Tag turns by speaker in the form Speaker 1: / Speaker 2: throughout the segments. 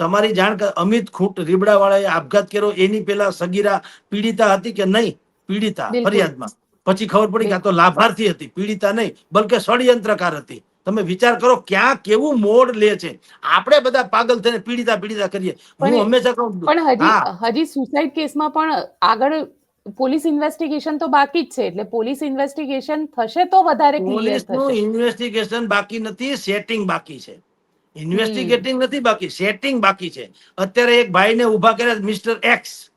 Speaker 1: તમારી જાણ અમિત ખૂંટ રીબડા વાળાએ આપઘાત કર્યો. એની પેલા સગીરા પીડિતા હતી કે નહીં? પીડિતા ફરિયાદમાં. પછી ખબર પડી કે આ તો લાભાર્થી હતી પીડિતા નહીં બલકે ષડયંત્રકાર હતી. તમે વિચાર કરો ક્યાં કેવું મોડ લે છે. આપણે બધા પાગલ થઈને પીડિતા પીડિતા કરીએ. હું હંમેશા કહું
Speaker 2: પણ હજી હજી સુસાઇડ કેસમાં પણ આગળ પોલીસ ઇન્વેસ્ટિગેશન તો બાકી જ છે. એટલે પોલીસ ઇન્વેસ્ટિગેશન થશે તો વધારે ક્લિયર થશે.
Speaker 1: ઇન્વેસ્ટિગેશન બાકી નથી સેટિંગ બાકી છે. ઇન્વેસ્ટિગેટિંગ નથી બાકી સેટિંગ બાકી છે. અત્યારે એક ભાઈને ઊભા કર્યા મિસ્ટર એક્સ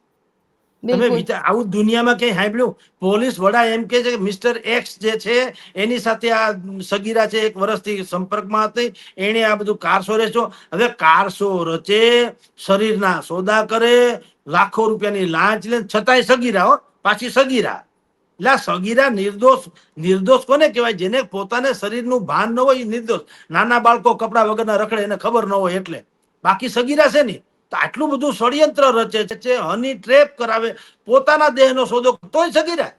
Speaker 1: તમે આવું દુનિયામાં ક્યાંય સાંભળ્યું? પોલીસ વડા એમ કે છે કે મિસ્ટર એક્સ જે છે એની સાથે આ સગીરા છે એક વર્ષથી સંપર્કમાં હતી. એણે આ બધું કારસો રેસો. હવે કારસો રચે શરીરના સોદા કરે લાખો રૂપિયાની લાંચ લે છતાંય સગીરા હો પાછી સગીરા. એટલે સગીરા નિર્દોષ નિર્દોષ કોને કહેવાય? જેને પોતાને શરીરનું ભાન ન હોય નિર્દોષ. નાના બાળકો કપડા વગરના રખડે, એને ખબર ન હોય એટલે. બાકી સગીરા છે નહીં તો આટલું બધું ષડયંત્ર રચે છે હની ટ્રેપ કરાવે, પોતાના દેહનો સોદો તોય સગીરા.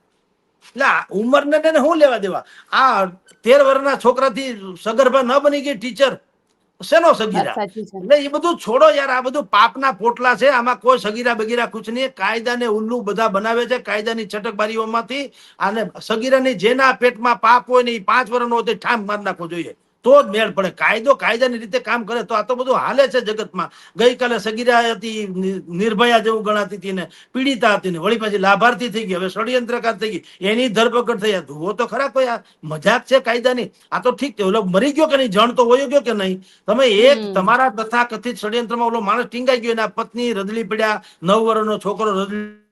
Speaker 1: એટલે ઉંમરને તેને શું લેવા દેવા? આ તેર વર્ષના છોકરાથી સગર્ભા ન બની ગઈ ટીચર. શેનો સગીરા? એટલે એ બધું છોડો યાર આ બધું પાપના પોટલા છે આમાં કોઈ સગીરા બગીરા કુછ નહીં. કાયદાને ઉલ્લુ બધા બનાવે છે કાયદાની છટકબારીઓમાંથી. અને સગીરાની જેના પેટમાં પાપ હોય ને એ પાંચ વર્ષનો હોય તો ઠામ મારી નાખવો જોઈએ. તો જ મેળ પડે. કાયદો કાયદાની રીતે કામ કરે તો આ તો બધું હાલે છે જગતમાં. ગઈકાલે સગીરા હતી નિર્ભયા જેવું ગણાતી હતી ને પીડિતા હતી ને વળી પાછી લાભાર્થી થઈ ગઈ. હવે ષડયંત્રકાર થઈ ગઈ. એની ધરપકડ થઈ. જુઓ તો ખરા કોઈ આ મજાક છે કાયદાની? આ તો ઠીક છે. ઓલો મરી ગયો કે નહીં? જણ તો વયો ગયો કે નહીં? તમે એક તમારા તથા કથિત ષડયંત્રમાં ઓલો માણસ ટીંગાઈ ગયો. એના પત્ની રદલી પડ્યા. નવ વર્ષનો છોકરો રદલી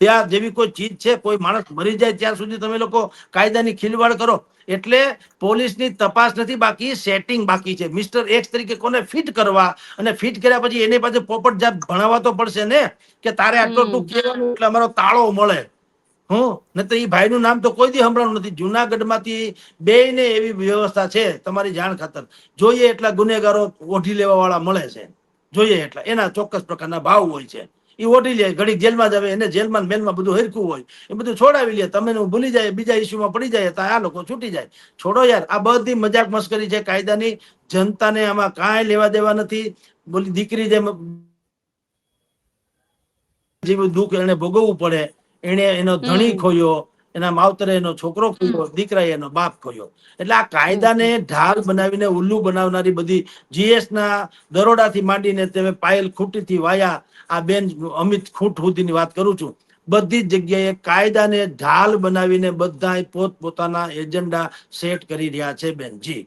Speaker 1: ત્યાં જેવી કોઈ ચીજ છે કોઈ માણસ મરી જાય ત્યાં સુધી તમે લોકો કાયદાની ખીલવાડ કરો. એટલે પોલીસની તપાસ નથી બાકી સેટિંગ બાકી છે. મિસ્ટર એક્સ તરીકે કોને ફિટ કરવા અને ફિટ કર્યા પછી એની પાસે પોપટ જાત ભણાવવા તો પડશે ને? કે તારે આટલો. ટૂંક કહેવાનું એટલે અમારો તાળો મળે. હું? ને તો એ ભાઈનું નામ તો કોઈ દી સંભળાણું નથી. જુનાગઢમાંથી બે ને એવી વ્યવસ્થા છે તમારી જાણ ખાતર. જોઈએ એટલા ગુનેગારો ઓઢી લેવા વાળા મળે છે. જોઈએ એટલા. એના ચોક્કસ પ્રકારના ભાવ હોય છે. એ ઓઢી લે ઘડી જેલમાં જ એને જેલમાં મેલમાં બધું હરખું હોય. એ બધું છોડાવી લે તમે હું ભૂલી જાય બીજા ઇસ્યુમાં પડી જાય તો આ લોકો છૂટી જાય. છોડો યાર આ બધી મજાક મસ્કરી છે કાયદાની. જનતાને આમાં કાંઈ લેવા દેવા નથી. બોલી દીકરી જેમ જેવું દુઃખ એને ભોગવવું પડે. એને એનો ધણી ખોયો. એના માવતરે એનો છોકરો કર્યો દીકરાએ એનો બાપ કર્યો. એટલે આ કાયદાને ઢાલ બનાવીને ઉલ્લુ બનાવનારી બધી જીએસ ના દરોડાથી માંડીને તમે પાયલ ખૂટીથી વાયા આ બેન અમિત ખૂટ સુધીની વાત કરું છું. બધી જ જગ્યાએ કાયદાને ઢાલ બનાવીને બધા પોત પોતાના એજન્ડા સેટ કરી રહ્યા છે બેન જી